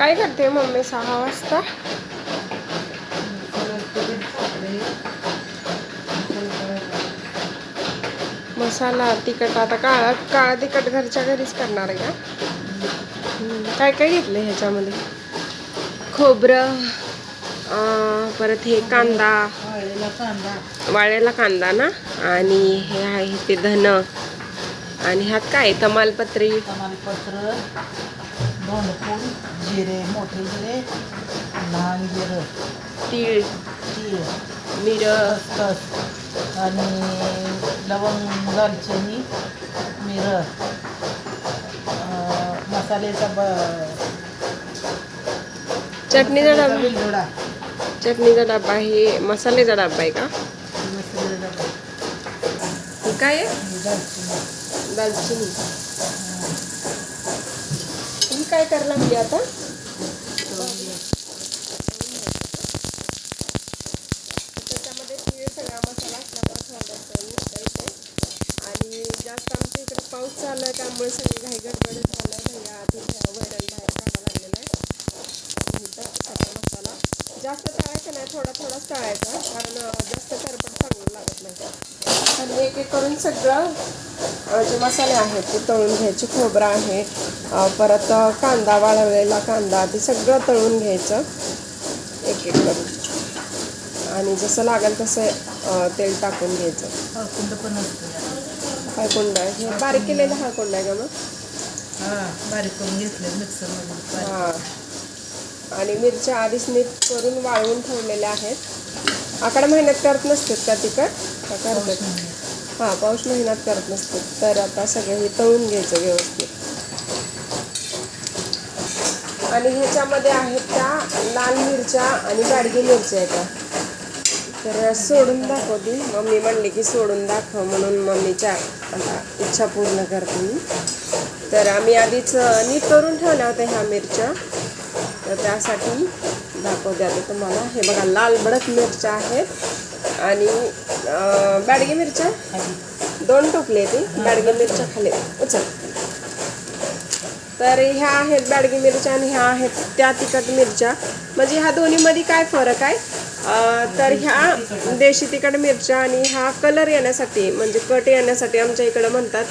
काय करते मम्मी सहा वाजता? मसाला तिखट आता काळा काळा तिखट घरच्या घरीच करणार आहे का? काय काय घेतलं ह्याच्यामध्ये? खोबरं परत हे कांदा. वाळलेला कांदा ना? आणि हे आहे ते धन. आणि ह्यात काय तमालपत्री. तमालपत्र. दोन फूल जिरे मोठे जिरे लहान जिरं तीळ तीळ मिरं खसखस आणि लवंग दालचिनी मिरं मसाल्याचा ब चटणीचा डबा वेलदोडा चटणीचा डबा हे मसाल्याचा डबा आहे का मसाल्याचा डबा हे काय आहे दालचिनी दालचिनी काय करायला लागली आता? त्याच्यामध्ये तीळ सगळा मसाला असल्यामुळे थोडा मिसळतं आणि जास्त आमच्या इकडे पाऊस चालू आहे त्यामुळे सगळी घाई गडबड झालं आहे. भैया आधी वैरण बाहेर काढायला लागलेला आहे. सगळा मसाला. जास्त तळायचा नाही थोडा थोडाच तळायचा कारण जास्त करपट चांगलं लागत नाही. आणि एक एक करून सगळं जे मसाले आहेत ते तळून घ्यायचे. खोबरं आहे परत कांदा वाळवलेला कांदा ते सगळं तळून घ्यायचं. एक एक करून. आणि जसं लागेल तसं तेल टाकून घ्यायचं. हळकुंड आहे. हे बारीक केलेलं हळकुंड आहे का मग? हा बारीक करून घेतले मिक्सरमध्ये बारीक. हां. आणि मिरच्या आधीच नीट करून वाळवून ठेवलेल्या आहेत. आकडा महिन्यात करत नसतात का तिखट? का करतात हां पाऊस महिन्यात करत नसतो. तर आता सगळं हे तळून घ्यायचं व्यवस्थित. आणि ह्याच्यामध्ये आहेत त्या लाल मिरच्या आणि गाडगी मिरच्या आहेत त्या. तर सोडून दाखवते मम्मी म्हणली की सोडून दाखव म्हणून मम्मीच्या आता इच्छा पूर्ण करते मी. तर आम्ही आधीच नीट करून ठेवल्या होत्या ह्या मिरच्या. तर त्यासाठी दाखवते आता तुम्हाला. हे बघा लाल भडक मिरच्या आहेत. आणि अं, बॅडगी मिरच्या? दोन टोपले ती बॅडगी मिरच्या खाली. उचल. तर ह्या आहेत बॅडगी मिरच्या आणि ह्या आहेत त्या तिखट मिरच्या. म्हणजे ह्या दोन्हीमध्ये काय फरक आहे? तर ह्या देशी तिखट मिरच्या आणि हा कलर येण्यासाठी म्हणजे कट येण्यासाठी आमच्या इकडं म्हणतात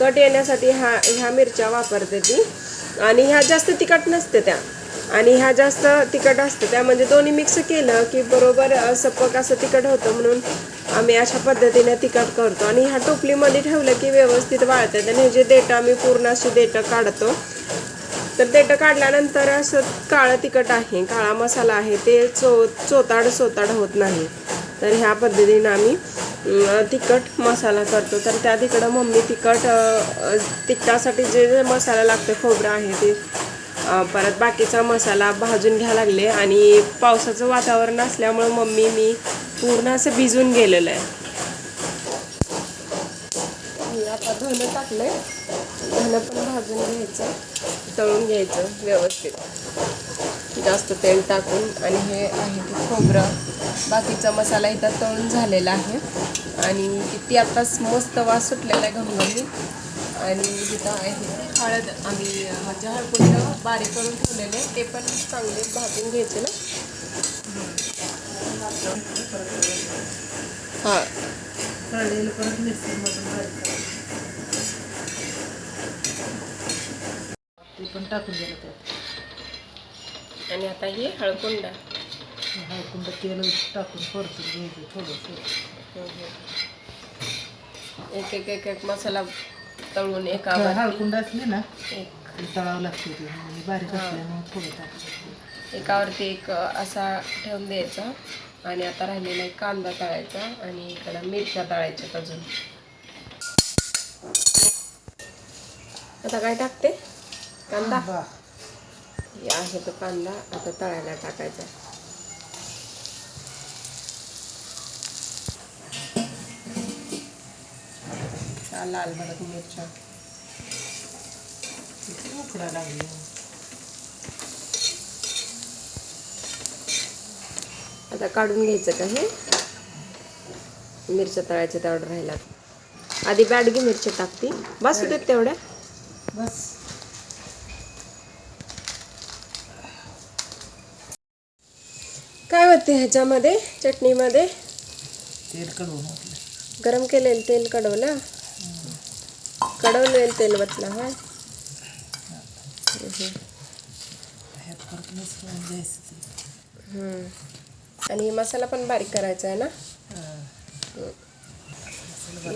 कट येण्यासाठी ह्या ह्या मिरच्या वापरते ती. आणि ह्या जास्त तिखट नसते त्या. आणि ह्या जास्त तिखट असतं. त्या म्हणजे दोन्ही मिक्स केलं की बरोबर सपक असं तिखट होतं म्हणून आम्ही अशा पद्धतीने तिखट करतो. आणि ह्या टोपलीमध्ये ठेवलं की व्यवस्थित वाळतात आणि हे जे देठं आम्ही पूर्ण असे देठं काढतो तर देठं काढल्यानंतर असं काळं तिखट आहे काळा मसाला आहे ते चो चोताड सोताड होत नाही. तर ह्या पद्धतीनं आम्ही तिखट मसाला करतो. तर त्या तिकडं मम्मी तिखट तिखटासाठी जे जे मसाला लागतो खोबरं आहे ते परत बाकीचा मसाला भाजून घ्यायला लागले आणि पावसाचं वातावरण असल्यामुळं मम्मी मी पूर्ण असं भिजून गेलेलं आहे. हे आता धनं आहे धनं पण भाजून घ्यायचं तळून घ्यायचं व्यवस्थित. जास्त तेल टाकून आणि हे आहे ते खोबरं. बाकीचा मसाला इथं तळून झालेला आहे. आणि किती आत्ताच मस्त वास सुटलेला आहे घमघमी आणि इथं आहे हळद आम्ही म्हणजे हळकुंड बारीक करून ठेवलेले ते पण चांगले भाजून घ्यायचे ना. हां. ते पण टाकून त्यात. आणि आता हे हळकुंड. हळकुंड तेल टाकून परतून घ्यायचं थोडंसं. एक एक एक मसाला तळून एका हळकुंड असली ना तळावं लागते ते. बारीक असल्यामुळे थोडं टाकायचं एकावरती एक असा ठेवून द्यायचा. आणि आता राहिलेला एक कांदा तळायचा आणि इकडं मिरच्या तळायच्या अजून. आता काय टाकते? कांदा. हे आहे तो कांदा आता तळायला टाकायचा. हा लाल भडक मिरच्या. किती उकडा लागली. आता काढून घ्यायचं का हे? मिरच्या तळायच्या तेवढं राहिला आधी बॅडगी मिरच्या टाकते बस देत तेवढ्या. बस. काय होते ह्याच्यामध्ये? चटणीमध्ये? तेल कडवून गरम केलेलं तेल कडवलं. कडवलेलं तेल तेलबतला हा? आणि मसाला पण बारीक करायचा आहे ना?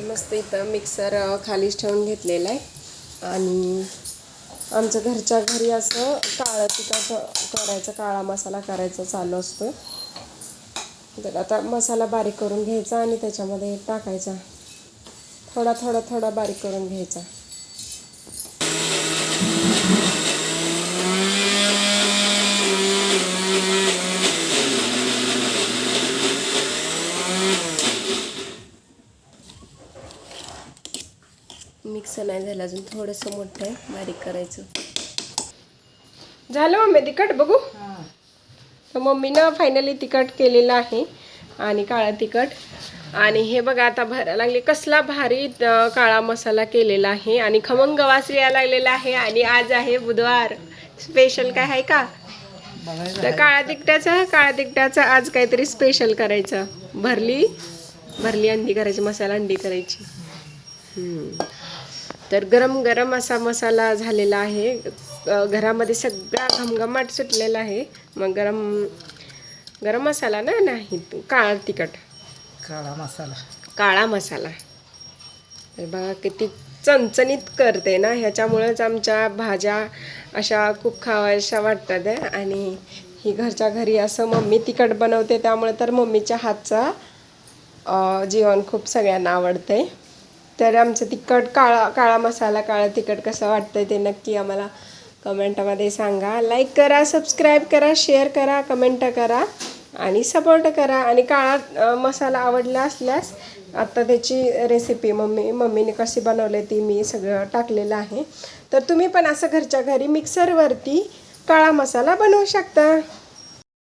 मस्त इथं मिक्सर खालीच ठेवून घेतलेला आहे. आणि आमचं घरच्या घरी असं काळं तिखट करायचं काळा मसाला करायचा चालू असतो तर आता मसाला बारीक करून घ्यायचा आणि त्याच्यामध्ये टाकायचा. थोडा थोडा थोडा बारीक करून घ्यायचा. मिक्सर नाही झालं अजून थोडंसं मोठं आहे बारीक करायचं. झालं मम्मी तिखट बघू? हां. तर मम्मीनं फायनली तिखट केलेलं आहे आणि काळा तिखट. आणि हे बघा आता भरायला लागले. कसला भारी काळा मसाला केलेला आहे आणि खमंग वास यायला लागलेला आहे आणि आज आहे बुधवार. स्पेशल काय आहे का? तर काळा तिकट्याचा काळा तिकट्याचा आज काहीतरी स्पेशल करायचं. भरली? भरली अंडी करायची मसाला अंडी करायची. तर गरम गरम असा मसाला झालेला आहे. घरामध्ये सगळा घमघमाट सुटलेला आहे. मग गरम गरम मसाला ना नाही काळा तिखट. काळा मसाला. काळा मसाला. तर बघा किती चणचणीत करते ना ह्याच्यामुळेच आमच्या भाज्या अशा खूप खावायशा वाटतात आहे. आणि ही घरच्या घरी असं मम्मी तिखट बनवते त्यामुळे तर मम्मीच्या हातचा जेवण खूप सगळ्यांना आवडतंय. तर आमचं तिखट काळा काळा मसाला काळा तिखट कसं वाटतंय ते नक्की आम्हाला कमेंटमध्ये सांगा. लाईक करा सबस्क्राईब करा शेअर करा कमेंट करा. आणि सपोर्ट करा. आणि काळा मसाला आवडला असल्यास आत्ता त्याची रेसिपी मम्मी मम्मीने कशी बनवली ती मी सगळं टाकलेलं आहे. तर तुम्ही पण असं घरच्या घरी मिक्सरवरती काळा मसाला बनवू शकता.